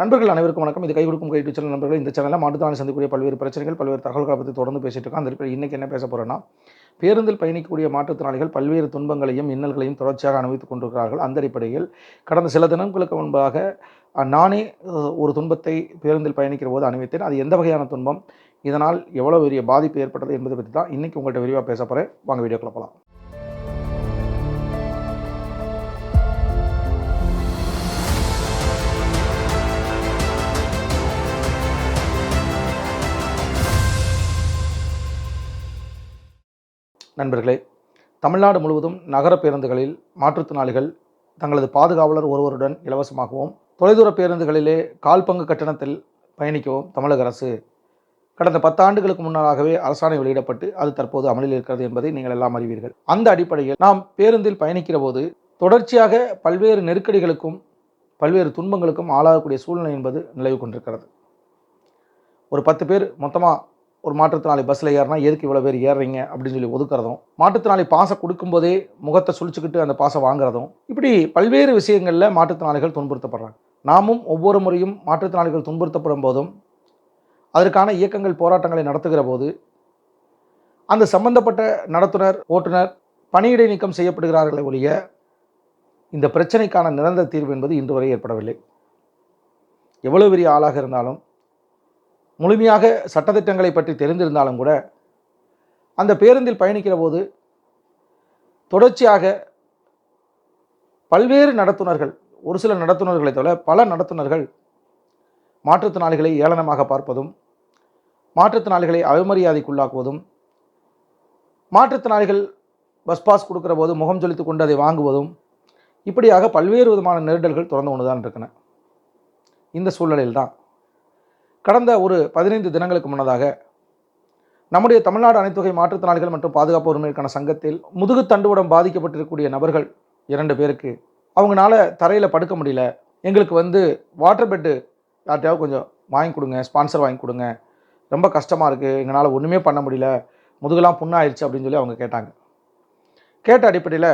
நண்பர்கள் அனைவருக்கும் வணக்கம். இது கை கொடுக்கும் கை சேனல் நண்பர்கள். இந்த சேனலில் மாட்டுத்தானே சந்திக்கக்கூடிய பல்வேறு பிரச்சனைகள் பல்வேறு தகவல்களை பற்றி தொடர்ந்து பேசிட்டு இருக்கோம். அந்த இன்றைக்கி இன்னைக்கு என்ன பேச போகிறேன்னா பேருந்தில் பயணிக்கக்கூடிய மாற்றுத்திறனாளிகள் பல்வேறு துன்பங்களையும் இன்னல்களையும் தொடர்ச்சியாக அனுபவித்துக் கொண்டிருக்கிறார்கள். அந்த அடிப்படையில் கடந்த சில தினங்களுக்கு முன்பாக நானே ஒரு துன்பத்தை பேருந்தில் பயணிக்கிற போது அனுபவித்தேன். அது எந்த வகையான துன்பம்? இதனால் எவ்வளோ பெரிய பாதிப்பு ஏற்பட்டது என்பதை பற்றி தான் இன்றைக்கி உங்கள்கிட்ட விரிவாக பேச போகிறேன் வாங்க வீடியோக்குள்ள போகலாம் நண்பர்களே தமிழ்நாடு முழுவதும் நகர பேருந்துகளில் மாற்றுத்திறனாளிகள் தங்களது பாதுகாவலர் ஒருவருடன் இலவசமாகவும் தொலைதூர பேருந்துகளிலே கால் பங்கு கட்டணத்தில் பயணிக்கவும் தமிழக அரசு கடந்த பத்தாண்டுகளுக்கு முன்னதாகவே அரசாணை வெளியிடப்பட்டு அது தற்போது அமலில் இருக்கிறது என்பதை நீங்கள் எல்லாம் அறிவீர்கள். அந்த அடிப்படையில் நாம் பேருந்தில் பயணிக்கிற போது தொடர்ச்சியாக பல்வேறு நெருக்கடிகளுக்கும் பல்வேறு துன்பங்களுக்கும் ஆளாகக்கூடிய சூழ்நிலை என்பது நிலவு கொண்டிருக்கிறது. ஒரு பத்து பேர் மொத்தமாக ஒரு மாற்றுத்திறனாளி பஸ்ஸில் ஏறினா எதுக்கு இவ்வளோ பேர் ஏறுறீங்க? அப்படின்னு சொல்லி ஒதுக்குறதும் மாற்றுத்திறனாளி பாசை கொடுக்கும்போதே முகத்தை சுழிச்சுக்கிட்டு அந்த பாசை வாங்குறதும் இப்படி பல்வேறு விஷயங்களில் மாற்றுத்திறனாளிகள் துன்புறுத்தப்படுறாங்க. நாமும் ஒவ்வொரு முறையும் மாற்றுத்திறனாளிகள் துன்புறுத்தப்படும் போதும் அதற்கான இயக்கங்கள் போராட்டங்களை நடத்துகிற போது அந்த சம்பந்தப்பட்ட நடத்துனர் ஓட்டுநர் பணியிடை நீக்கம் செய்யப்படுகிறார்களே ஒழிய இந்த பிரச்சனைக்கான நிரந்தர தீர்வு என்பது இன்று வரை ஏற்படவில்லை. எவ்வளோ பெரிய ஆளாக இருந்தாலும் முழுமையாக சட்டத்திட்டங்களை பற்றி தெரிந்திருந்தாலும் கூட அந்த பேருந்தில் பயணிக்கிற போது தொடர்ச்சியாக பல்வேறு நடத்துனர்கள் ஒரு சில நடத்துனர்களை தவிர பல நடத்துனர்கள் மாற்றுத்திறனாளிகளை ஏளனமாக பார்ப்பதும் மாற்றுத்திறனாளிகளை அவமரியாதைக்குள்ளாக்குவதும் மாற்றுத்திறனாளிகள் பஸ் பாஸ் கொடுக்குற போது முகம் ஜொலித்து கொண்டு அதை வாங்குவதும் இப்படியாக பல்வேறு விதமான நெருடல்கள் தொடர்ந்து கொண்டு தான் இருக்கின்றன. இந்த சூழ்நிலையில் தான் கடந்த ஒரு பதினைந்து தினங்களுக்கு முன்னதாக நம்முடைய தமிழ்நாடு அனைத்துகை மாற்றுத்திறனாளிகள் மற்றும் பாதுகாப்பு உரிமைக்கான சங்கத்தில் முதுகு தண்டுவடம் பாதிக்கப்பட்டிருக்கக்கூடிய நபர்கள் இரண்டு பேருக்கு அவங்களால தரையில் படுக்க முடியல. எங்களுக்கு வந்து வாட்டர் பெட்டு யார்ட்டையாவது கொஞ்சம் வாங்கி கொடுங்க ஸ்பான்சர் வாங்கி கொடுங்க. ரொம்ப கஷ்டமாக இருக்குது எங்களால் ஒன்றுமே பண்ண முடியல முதுகெல்லாம் புண்ணாயிருச்சு அப்படின்னு சொல்லி அவங்க கேட்டாங்க. கேட்ட அடிப்படையில்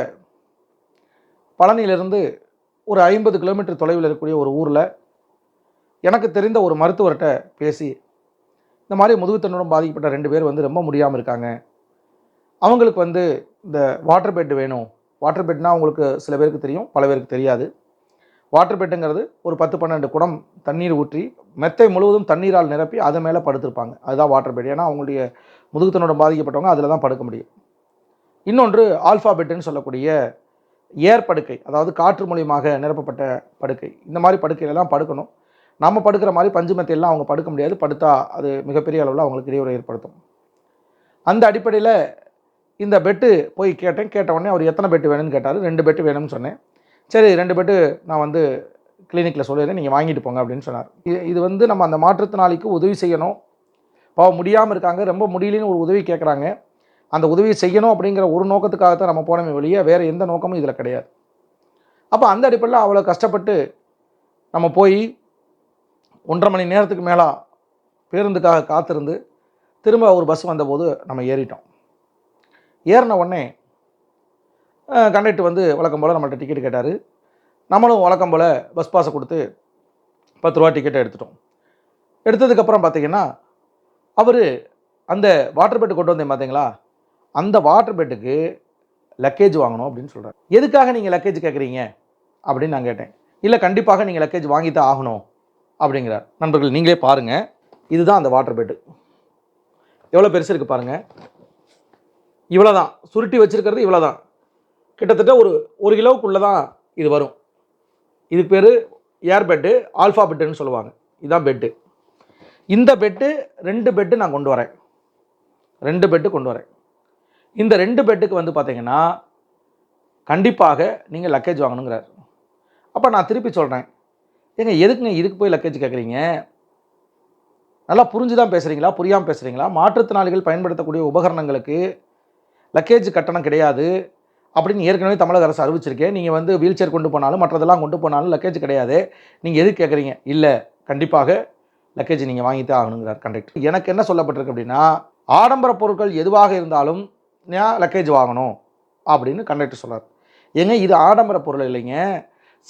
பழனியிலிருந்து ஒரு ஐம்பது கிலோமீட்டர் தொலைவில் இருக்கக்கூடிய ஒரு ஊரில் எனக்கு தெரிந்த ஒரு மருத்துவர்கிட்ட பேசி இந்த மாதிரி முதுகுத்தன்னுடன் பாதிக்கப்பட்ட ரெண்டு பேர் வந்து ரொம்ப முடியாமல் இருக்காங்க. அவங்களுக்கு வந்து இந்த வாட்டர் பெட் வேணும். வாட்டர் பெட்னா அவங்களுக்கு சில பேருக்கு தெரியும் பல பேருக்கு தெரியாது. வாட்டர் பெட்டுங்கிறது ஒரு பத்து பன்னெண்டு குடம் தண்ணீர் ஊற்றி மெத்தை முழுவதும் தண்ணீரால் நிரப்பி அது மேலே படுத்திருப்பாங்க. அதுதான் வாட்டர் பெட் ஏன்னா அவங்களுடைய முதுகுத்தனோட பாதிக்கப்பட்டவங்க அதில் தான் படுக்க முடியும். இன்னொன்று ஆல்ஃபா பெட்டுன்னு சொல்லக்கூடிய ஏர் படுக்கை அதாவது காற்று மூலியமாக நிரப்பப்பட்ட படுக்கை. இந்த மாதிரி படுக்கையில தான் படுக்கணும். நம்ம படுக்கிற மாதிரி பஞ்சு மெத்தையெல்லாம் அவங்க படுக்க முடியாது. படுத்தா அது மிகப்பெரிய அளவில் அவங்களுக்கு இடையூறு ஏற்படுத்தும். அந்த அடிப்படையில் இந்த பெட்டு போய் கேட்டேன். கேட்ட உடனே அவர் எத்தனை பெட்டு வேணும்னு கேட்டார். ரெண்டு பெட்டு வேணும்னு சொன்னேன். சரி ரெண்டு பெட்டு நான் வந்து கிளினிக்கில் சொல்லிடுறேன். நீங்கள் வாங்கிட்டு போங்க அப்படின்னு சொன்னார். இது இது வந்து நம்ம அந்த மாற்றுத்திறனாளிக்கு உதவி செய்யணும். பாவம் முடியாமல் இருக்காங்க. ரொம்ப முடியலன்னு ஒரு உதவி கேட்குறாங்க அந்த உதவியை செய்யணும் அப்படிங்கிற ஒரு நோக்கத்துக்காக தான் நம்ம போனோமே வெளியே. வேறு எந்த நோக்கமும் இதில் கிடையாது. அப்போ அந்த அடிப்படையில் அவ்வளோ கஷ்டப்பட்டு நம்ம போய் ஒன்றரை மணி நேரத்துக்கு மேலே பேருந்துக்காக காத்திருந்து திரும்ப ஒரு பஸ் வந்தபோது நம்ம ஏறிட்டோம். ஏறின உடனே கண்டக்டர் வந்து வழக்கம் போல் நம்மள்ட்ட டிக்கெட் கேட்டார். நம்மளும் வழக்கம் போல் பஸ் பாஸை கொடுத்து பத்து ரூபா டிக்கெட்டை எடுத்துட்டோம். எடுத்ததுக்கப்புறம் பார்த்தீங்கன்னா அவர் அந்த வாட்டர் பெட்டு கொண்டு வந்தேன் பார்த்தீங்களா அந்த வாட்டர் பெட்டுக்கு லக்கேஜ் வாங்கணும் அப்படின்னு சொல்கிறார் எதுக்காக நீங்கள் லக்கேஜ் கேட்குறீங்க அப்படின்னு நான் கேட்டேன். இல்லை கண்டிப்பாக நீங்கள் லக்கேஜ் வாங்கி தான் ஆகணும். அப்படிங்கிறார். நண்பர்கள் நீங்களே பாருங்கள் இதுதான் அந்த வாட்டர் பெட்டு எவ்வளோ பெருசு இருக்குது பாருங்கள் இவ்வளோ தான் சுருட்டி வச்சிருக்கிறது இவ்வளோ தான் கிட்டத்தட்ட ஒரு ஒரு கிலோவுக்குள்ளே தான் இது வரும். இதுக்கு பேர் ஏர் பெட்டு ஆல்ஃபா பெட்டுன்னு சொல்லுவாங்க. இதுதான் பெட்டு இந்த பெட்டு ரெண்டு பெட்டு நான் கொண்டு வரேன். ரெண்டு பெட்டு கொண்டு வரேன். இந்த ரெண்டு பெட்டுக்கு வந்து பார்த்தீங்கன்னா கண்டிப்பாக நீங்கள் லக்கேஜ் வாங்கணுங்கிறார். அப்போ நான் திருப்பி சொல்கிறேன் ஏங்க எதுக்குங்க இதுக்கு போய் லக்கேஜ் கேட்குறீங்க நல்லா புரிஞ்சு தான் பேசுகிறீங்களா புரியாமல் பேசுகிறீங்களா மாற்றுத்திறனாளிகள் பயன்படுத்தக்கூடிய உபகரணங்களுக்கு லக்கேஜ் கட்டணம் கிடையாது அப்படின்னு ஏற்கனவே தமிழக அரசு அறிவிச்சிருக்கேன் நீங்கள் வந்து வீல் சேர் கொண்டு போனாலும் மற்றதெல்லாம் கொண்டு போனாலும் லக்கேஜ் கிடையாது. நீங்கள் எது கேட்குறீங்க இல்லை கண்டிப்பாக லக்கேஜ் நீங்கள் வாங்கித்தான் ஆகணுங்கிறார் கண்டக்டர் எனக்கு என்ன சொல்லப்பட்டிருக்கு அப்படின்னா ஆடம்பர பொருட்கள் எதுவாக இருந்தாலும் நான் லக்கேஜ் வாங்கணும் அப்படின்னு கண்டக்டர் சொல்கிறார் ஏங்க இது ஆடம்பர பொருள் இல்லைங்க.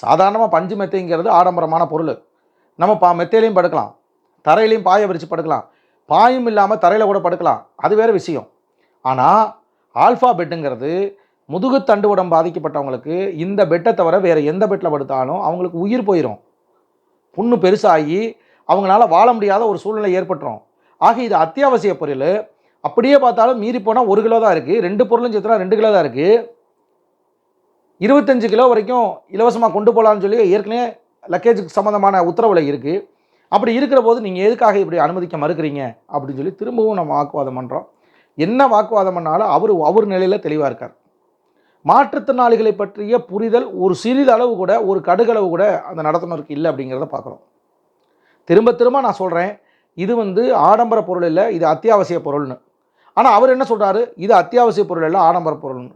சாதாரணமாக பஞ்சு மெத்தைங்கிறது ஆடம்பரமான பொருள். நம்ம பா மெத்தையிலையும் படுக்கலாம். தரையிலையும் பாயை விரித்து படுக்கலாம். பாயும் இல்லாமல் தரையில் கூட படுக்கலாம். அது வேறு விஷயம். ஆனால் ஆல்ஃபா பெட்டுங்கிறது முதுகு தண்டுவடம் பாதிக்கப்பட்டவங்களுக்கு இந்த பெட்டை தவிர வேறு எந்த பெட்டில் படுத்தாலும் அவங்களுக்கு உயிர் போயிடும் புண்ணு பெருசாகி அவங்களால வாழ முடியாத ஒரு சூழ்நிலை ஏற்பட்டுரும். ஆக இது அத்தியாவசிய பொருள். அப்படியே பார்த்தாலும் மீறி போனால் ஒரு கிலோ தான் இருக்குது ரெண்டு பொருளும் சேர்த்துனா ரெண்டு கிலோ தான் இருக்குது இருபத்தஞ்சு கிலோ வரைக்கும் இலவசமாக கொண்டு போகலான்னு சொல்லி ஏற்கனவே லக்கேஜுக்கு சம்மந்தமான உத்தரவில் இருக்குது அப்படி இருக்கிற போது நீங்கள் எதுக்காக இப்படி அனுமதிக்க மறுக்கிறீங்க? அப்படின்னு சொல்லி திரும்பவும் நம்ம வாக்குவாதம் பண்ணுறோம் என்ன வாக்குவாதம் பண்ணாலும் அவர் அவர் நிலையில் தெளிவாக இருக்கார். மாற்றுத்திறனாளிகளை பற்றிய புரிதல் ஒரு சிறிதளவு கூட ஒரு கடுகளவு கூட அந்த நடத்துனருக்கு இல்லை அப்படிங்கிறத பார்க்குறோம். திரும்ப திரும்ப நான் சொல்கிறேன் இது வந்து ஆடம்பர பொருள் இல்லை இது அத்தியாவசிய பொருள்னு. ஆனால் அவர் என்ன சொல்கிறாரு இது அத்தியாவசிய பொருள் இல்லை ஆடம்பர பொருள்னு.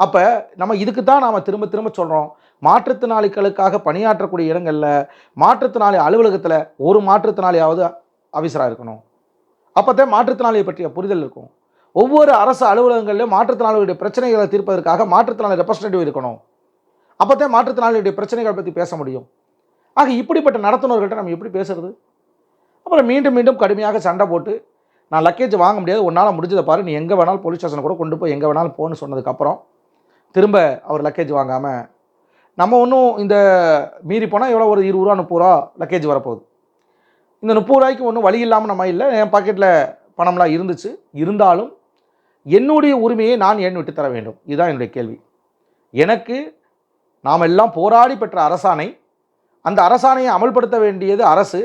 அப்போ நம்ம இதுக்கு தான் நாம் திரும்ப திரும்ப சொல்கிறோம் மாற்றுத்திறனாளிகளுக்காக பணியாற்றக்கூடிய இடங்களில் மாற்றுத்திறனாளி அலுவலகத்தில் ஒரு மாற்றுத்திறனாளியாவது ஆஃபீஸராக இருக்கணும். அப்போ தான் மாற்றுத்திறனாளியை பற்றிய புரிதல் இருக்கும். ஒவ்வொரு அரசு அலுவலகங்களிலும் மாற்றுத்திறனாளிகளுடைய பிரச்சனைகளை தீர்ப்பதற்காக மாற்றுத்திறனாளி ரெப்ரஸன்டேட்டிவ் இருக்கணும். அப்போ தான் மாற்றுத்திறனாளியுடைய பிரச்சனைகளை பற்றி பேச முடியும். ஆக இப்படிப்பட்ட நடத்துனர்கள்ட்ட நம்ம எப்படி பேசுறது? அப்புறம் மீண்டும் மீண்டும் கடுமையாக சண்டை போட்டு நான் லக்கேஜ் வாங்க முடியாது உன்னால் முடிஞ்சதை பாரு நீ எங்கே வேணாலும் போலீஸ் ஸ்டேஷன் கூட கொண்டு போய் எங்கே வேணாலும் போன்னு சொன்னதுக்கப்புறம் திரும்ப அவர் லக்கேஜ் வாங்காமல் நம்ம ஒன்றும் இந்த மீறி போனால் எவ்வளோ ஒரு இருபது ரூபா முப்பது ரூபா லக்கேஜ் வரப்போகுது. இந்த முப்பது ரூபாய்க்கு ஒன்றும் வழி இல்லாமல் நம்ம இல்லை என் பாக்கெட்டில் பணம்லாம் இருந்துச்சு. இருந்தாலும் என்னுடைய உரிமையை நான் ஏன் விட்டு தர வேண்டும்? இதுதான் என்னுடைய கேள்வி. எனக்கு நாம் எல்லாம் போராடி பெற்ற அரசாணை அந்த அரசாணையை அமல்படுத்த வேண்டியது அரசு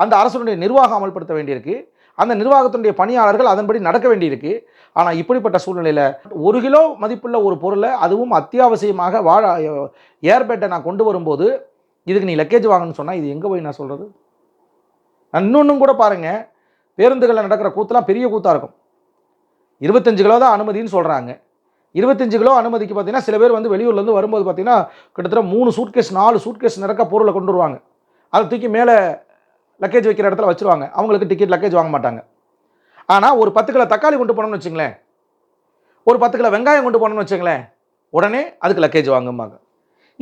அந்த அரசனுடைய நிர்வாகம் அமல்படுத்த வேண்டியிருக்கு. அந்த நிர்வாகத்தினுடைய பணியாளர்கள் அதன்படி நடக்க வேண்டியிருக்கு. ஆனால் இப்படிப்பட்ட சூழ்நிலையில் ஒரு கிலோ மதிப்புள்ள ஒரு பொருளை அதுவும் அத்தியாவசியமாக வாழ ஏர்பேட்டை நான் கொண்டு வரும்போது இதுக்கு நீ லக்கேஜ் வாங்கணும்னு சொன்னால் இது எங்கே போய் நான் சொல்கிறது இன்னொன்றும் கூட பாருங்கள் பேருந்துகளில் நடக்கிற கூத்தெலாம் பெரிய கூத்தாக இருக்கும். இருபத்தஞ்சு கிலோ தான் அனுமதின்னு சொல்கிறாங்க இருபத்தஞ்சு கிலோ அனுமதிக்கு பார்த்தீங்கன்னா சில பேர் வந்து வெளியூர்லேருந்து வரும்போது பார்த்தீங்கன்னா கிட்டத்தட்ட மூணு சூட்கேஸ் நாலு சூட்கேஸ் நிறக்க பொருளை கொண்டு வருவாங்க. அதை தூக்கி மேலே லக்கேஜ் வைக்கிற இடத்துல வச்சுருவாங்க. அவங்களுக்கு டிக்கெட் லக்கேஜ் வாங்க மாட்டாங்க. ஆனால் ஒரு பத்து கிலோ தக்காளி கொண்டு போனோம்னு வச்சுங்களேன். ஒரு பத்து கிலோ வெங்காயம் கொண்டு போனோம்னு வச்சுங்களேன். உடனே அதுக்கு லக்கேஜ் வாங்கும்பாங்க.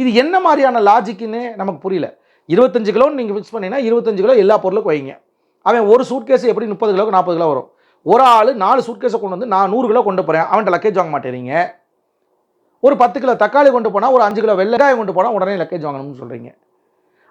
இது என்ன மாதிரியான லாஜிக்குன்னு நமக்கு புரியல. இருபத்தஞ்சு கிலோன்னு நீங்கள் ஃபிக்ஸ் பண்ணிங்கன்னா இருபத்தஞ்சு கிலோ எல்லா பொருளுக்கும் வைங்க. அவன் ஒரு சூட்கேஸ் எப்படி முப்பது கிலோக்கு நாற்பது கிலோ வரும்? ஒரு ஆள் நாலு சூட்கேஸை கொண்டு வந்து நான் நூறு கிலோ கொண்டு போகிறேன் அவன்கிட்ட லக்கேஜ் வாங்க மாட்டேறீங்க. ஒரு பத்து கிலோ தக்காளி கொண்டு போனால் ஒரு அஞ்சு கிலோ வெள்ளைக்காயம் கொண்டு போனால் உடனே லக்கேஜ் வாங்கணும்னு சொல்கிறீங்க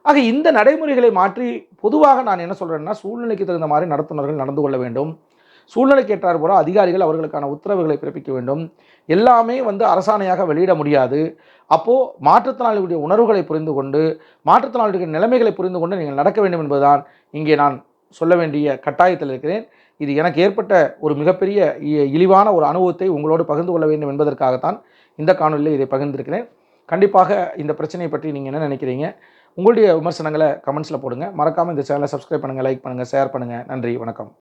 ஆக இந்த நடைமுறைகளை மாற்றி பொதுவாக நான் என்ன சொல்கிறேன்னா சூழ்நிலைக்கு தகுந்த மாதிரி நடத்துனர்கள் நடந்து கொள்ள வேண்டும். சூழ்நிலைக்கு ஏற்றார் போல அதிகாரிகள் அவர்களுக்கான உத்தரவுகளை பிறப்பிக்க வேண்டும். எல்லாமே வந்து அரசாணையாக வெளியிட முடியாது. அப்போது மாற்றுத்திறனாளிகளுடைய உணர்வுகளை புரிந்து கொண்டு மாற்றுத்திறனாளிகளுடைய நிலைமைகளை புரிந்து கொண்டு நீங்கள் நடக்க வேண்டும் என்பதுதான் இங்கே நான் சொல்ல வேண்டிய கட்டாயத்தில் இருக்கிறேன். இது எனக்கு ஏற்பட்ட ஒரு மிகப்பெரிய இ- இழிவான ஒரு அனுபவத்தை உங்களோடு பகிர்ந்து கொள்ள வேண்டும் என்பதற்காகத்தான் இந்த காணொலியில் இதை பகிர்ந்திருக்கிறேன். கண்டிப்பாக இந்த பிரச்சனையை பற்றி நீங்கள் என்ன நினைக்கிறீங்க? உங்களுடைய விமர்சனங்களை கமெண்ட்ஸில் போடுங்க. மறக்காமல் இந்த சேனலை சப்ஸ்கிரைப் பண்ணுங்கள் லைக் பண்ணுங்கள் ஷேர் பண்ணுங்கள் நன்றி வணக்கம்.